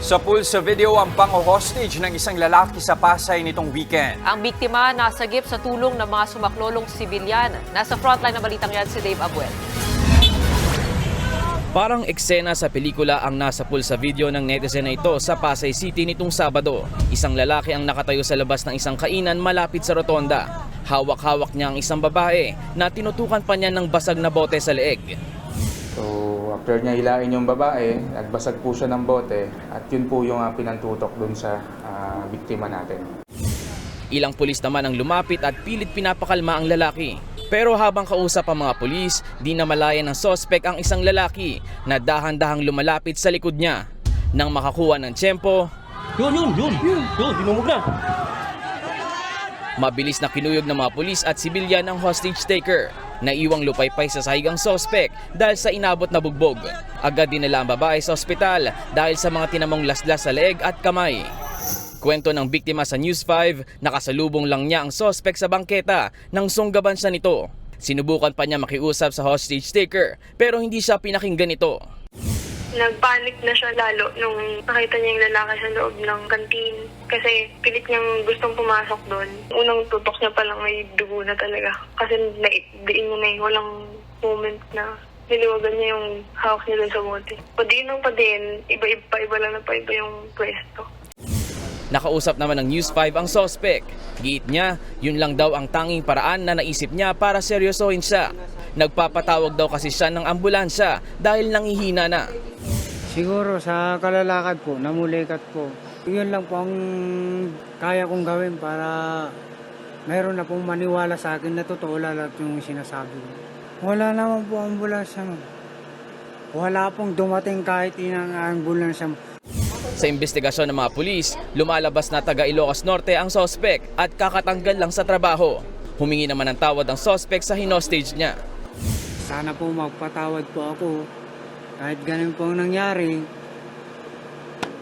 Sa pool sa video ang pang-hostage ng isang lalaki sa Pasay nitong weekend. Ang biktima nasagip sa tulong ng mga sumaklolong sibilyan. Nasa frontline ng balitang yan si Dave Abuel. Parang eksena sa pelikula ang nasa pool sa video ng netizen na ito sa Pasay City nitong Sabado. Isang lalaki ang nakatayo sa labas ng isang kainan malapit sa rotonda. Hawak-hawak niya ang isang babae na tinutukan pa niya ng basag na bote sa leeg. So, after niya hilain yung babae, nagbasag po siya ng bote at yun po yung uh, pinantutok dun sa ah, biktima natin. Ilang pulis naman ang lumapit at pilit pinapakalma ang lalaki. Pero habang kausap ang mga pulis, di na malaya ng sospek ang isang lalaki na dahan-dahang lumalapit sa likod niya. Nang makakuha ng tiyempo, Yun, yun, yun. Yun, yun, dinumog na. Mabilis na kinuyog ng mga pulis at sibilyan ang hostage taker. Naiwang lupaypay sa sahig ang sospek dahil sa inabot na bugbog. Agad dinala ang babae sa ospital dahil sa mga tinamong laslas sa leeg at kamay. Kwento ng biktima sa News 5, nakasalubong lang niya ang sospek sa bangketa nang sunggaban siya nito. Sinubukan pa niya makiusap sa hostage taker pero hindi siya pinakinggan ito. Nagpanic na siya lalo nung nakita niya yung lalaki sa loob ng kantin. Kasi pilit niyang gustong pumasok doon. Unang tutok niya pa lang may dugo na talaga. Kasi naidiin niya na yung walang moment na niliwagan niya yung hawak niya doon sa bote. Padiin ng padin, iba-iba iba lang na pa iba yung pwesto. Nakausap naman ng News 5 ang sospek. Giit niya, yun lang daw ang tanging paraan na naisip niya para seryosohin siya. Nagpapatawag daw kasi siya ng ambulansya dahil nangihina na. Siguro sa kalalakad po, namulikat po. Yun lang po ang kaya kong gawin para mayroon na pong maniwala sa akin na totoo lahat yung sinasabi ko. Wala naman po ambulansya. ma'am. Wala pong dumating kahit inang ambulansya. Sa investigasyon ng mga pulis, lumalabas na taga Ilocos Norte ang sospek at kakatanggal lang sa trabaho. Humingi naman ng tawad ang sospek sa hinostage niya. Sana po magpatawad po ako. Kahit ganun po ang nangyari,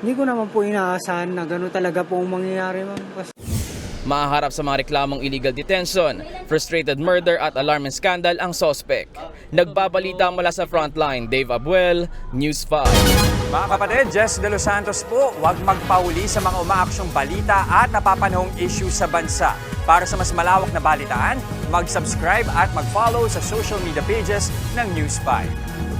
hindi ko naman po inaasahan na gano'n talaga po ang mangyayari. Ma'am. Kasi Mahaharap sa mga reklamong illegal detention, frustrated murder at alarming scandal ang sospek. Nagbabalita mula sa frontline, Dave Abuel, News 5. Mga kapatid, Jess De Los Santos po, huwag magpauli sa mga umaaksyong balita at napapanahong issue sa bansa. Para sa mas malawak na balitaan, mag-subscribe at mag-follow sa social media pages ng News 5.